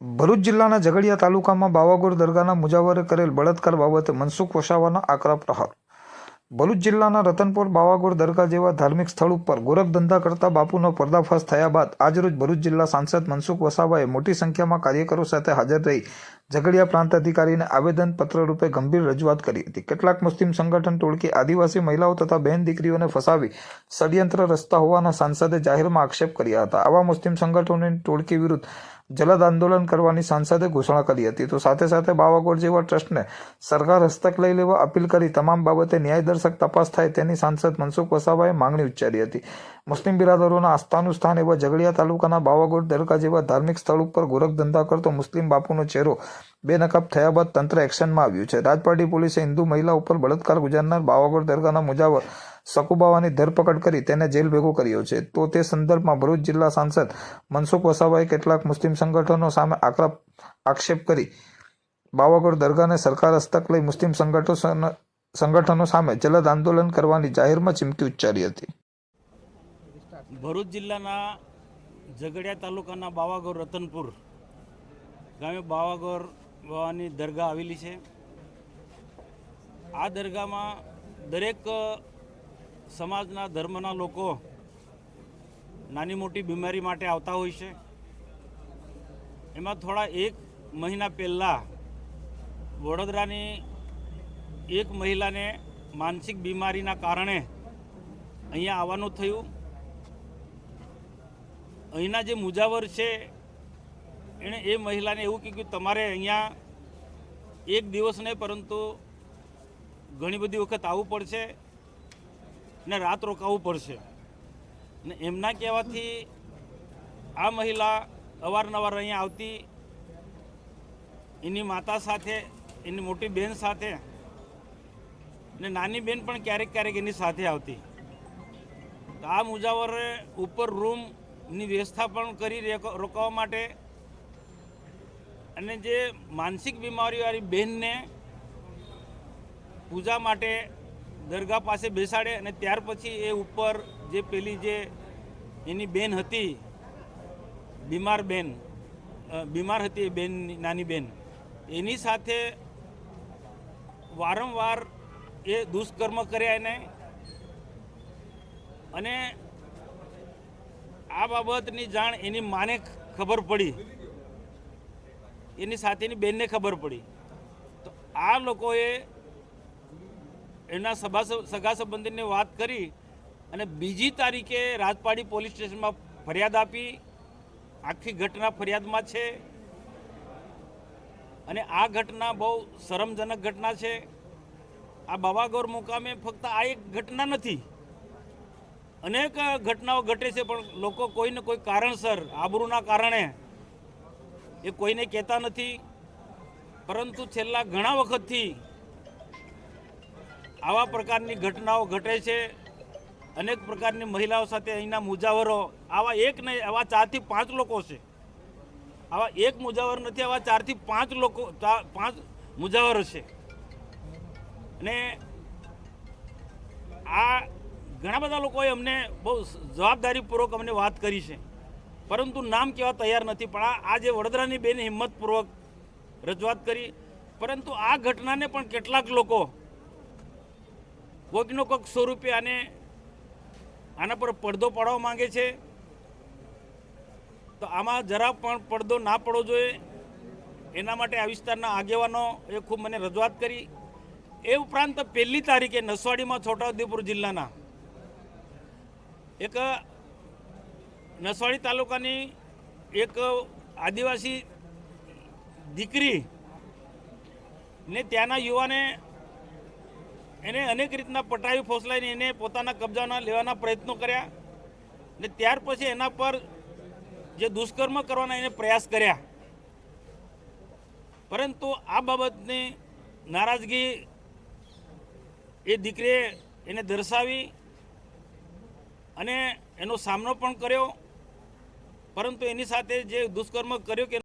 ભરૂચ જિલ્લાના ઝઘડિયા તાલુકામાં બાવાગોર દરગાહના મુજાવરે કરેલ બળાત્કાર બાબતે મનસુખ વસાવાના આકરા પ્રહાર. ભરૂચ જિલ્લાના રતનપુર બાવાગોર દરગાહ જેવા ધાર્મિક સ્થળ ઉપર ગોરખ ધંધા કરતા બાપુનો પર્દાફાશ થયા બાદ આજરોજ ભરૂચ જિલ્લા સાંસદ મનસુખ વસાવાએ મોટી સંખ્યામાં કાર્યકરો સાથે હાજર રહી ઝઘડિયા પ્રાંત અધિકારીને આવેદન પત્ર રૂપે ગંભીર રજૂઆત કરી હતી. કેટલાક મુસ્લિમ સંગઠન ટોળકી આદિવાસી મહિલાઓ તથા બહેન દીકરીઓને ફસાવી ષડયંત્ર રચતા હોવાના સાંસદે જાહેરમાં આક્ષેપ કર્યા હતા. આવા મુસ્લિમ સંગઠનોની ટોળકી વિરુદ્ધ જલદ આંદોલન કરવાની સાંસદે ઘોષણા કરી હતી. તો સાથે સાથે બાવાગોળ જેવા ટ્રસ્ટને સરકાર હસ્તક લઈ લેવા અપીલ કરી તમામ બાબતે ન્યાયદર્શક તપાસ થાય તેની સાંસદ મનસુખ વસાવાએ માંગણી ઉચ્ચારી હતી. મુસ્લિમ બિરાદરોના આસ્થાનું સ્થાન એવા ઝઘડિયા તાલુકાના બાવાગોળ દરગાહ જેવા ધાર્મિક સ્થળ ઉપર ગોરખધંધા કરતો મુસ્લિમ બાપુનો ચહેરો બેનકાબ થયા બાદ તંત્ર એક્શનમાં આવ્યું છે. રાજપાટી પોલીસે હિન્દુ મહિલા ઉપર બળાત્કાર ગુજારનાર બાવાગોળ દરગાહના મુજાવર સકુબાવાની ધરપકડ કરી તેને જેલ ભેગો કર્યો છે. તો તે સંદર્ભમાં ભરૂચ જિલ્લા સાંસદ મનસુખ વસાવાએ કેટલાક મુસ્લિમ સંગઠનો સામે આકરા આક્ષેપ કરી. બાવાગઢ દરગાહને સરકાર હસ્તક લઈ મુસ્લિમ સંગઠનો સંગઠનો સામે જલદ આંદોલન કરવાની જાહેરમાં ચીમકી ઉચ્ચારી હતી. ભરૂચ જિલ્લાના ઝઘડિયા તાલુકાના બાવાગોર રતનપુર ગામે બાવાગોર બાવાની દરગાહ આવેલી છે. આ દરગાહમાં દરેક સમાજના ધર્મના લોકો નાની મોટી બીમારી માટે આવતા હોય છે. એમાં થોડા એક મહિના પહેલાં વડોદરાની એક મહિલાને માનસિક બીમારીના કારણે અહીંયા આવવાનું થયું. અહીંના જે મુજાવર છે, એણે એ મહિલાને એવું કીધું કે તમારે અહીંયા એક દિવસ નહીં, પરંતુ ઘણી બધી વખત આવવું પડશે. ને રાત રોકાવવું પડશે. ને એમના કહેવાથી આ મહિલા અવારનવાર અહીંયા આવતી, એની માતા સાથે, એની મોટી બહેન સાથે, ને નાની બહેન પણ ક્યારેક ક્યારેક એની સાથે આવતી. તો આ મુજાવરે ઉપર રૂમની વ્યવસ્થા પણ કરી રોકાવા માટે અને જે માનસિક બીમારીવાળી બહેનને પૂજા માટે દરગાહ પાસે બેસાડે અને ત્યાર પછી એ ઉપર જે પેલી જે એની બેન હતી, બીમાર બેન બીમાર હતી એ બેન, નાની બેન, એની સાથે વારંવાર એ દુષ્કર્મ કર્યા એને. અને આ બાબતની જાણ એની માને ખબર પડી. એની સાથેની બેનને ખબર પડી. તો આ લોકોએ એના સભા સગા સંબંધીને વાત કરી અને બીજી તારીખે રાજપાડી પોલીસ સ્ટેશનમાં ફરિયાદ આપી. આખી ઘટના ફરિયાદમાં છે. અને આ ઘટના બહુ શરમજનક ઘટના છે. આ બાબાગોર મુકામે ફક્ત આ એક ઘટના નથી. અનેક ઘટનાઓ ઘટે છે, પણ લોકો કોઈને કોઈ કારણસર આબરૂના કારણે એ કોઈને કહેતા નથી. પરંતુ છેલ્લા ઘણા વખતથી આવા પ્રકારની ઘટનાઓ ઘટે છે. અનેક પ્રકારની મહિલાઓ સાથે અહીંના મુજાવરો, આવા એક નહીં, આવા ચારથી પાંચ લોકો છે. આવા એક મુજાવર નથી, આવા ચારથી પાંચ લોકો પાંચ મુજાવરો છે. અને આ ઘણા બધા લોકોએ અમને બહુ જવાબદારીપૂર્વક અમને વાત કરી છે. પરંતુ નામ કહેવા તૈયાર નથી, પણ આ જે વડોદરાની બેન હિંમતપૂર્વક રજૂઆત કરી. પરંતુ આ ઘટનાને પણ કેટલાક લોકો કોઈકનો કોઈક સ્વરૂપે આને આના પર પડદો પાડવા માંગે છે. તો આમાં જરા પણ પડદો ના પડવો જોઈએ. એના માટે આ વિસ્તારના આગેવાનો એ ખૂબ મને રજૂઆત કરી. એ ઉપરાંત પહેલી તારીખે નસવાડીમાં છોટાઉદેપુર જિલ્લાના એક નસવાડી તાલુકાની એક આદિવાસી દીકરી ને ત્યાંના યુવાને એને અનેક રીતના પટાવી ફોસલાઈને એને પોતાના કબજાના લેવાના પ્રયત્નો કર્યા. ને ત્યાર પછી એના પર જે દુષ્કર્મ કરવાના એને પ્રયાસ કર્યા. પરંતુ આ બાબતની નારાજગી એ દીકરીએ એને દર્શાવી અને એનો સામનો પણ કર્યો. પરંતુ એની સાથે જે દુષ્કર્મ કર્યો કે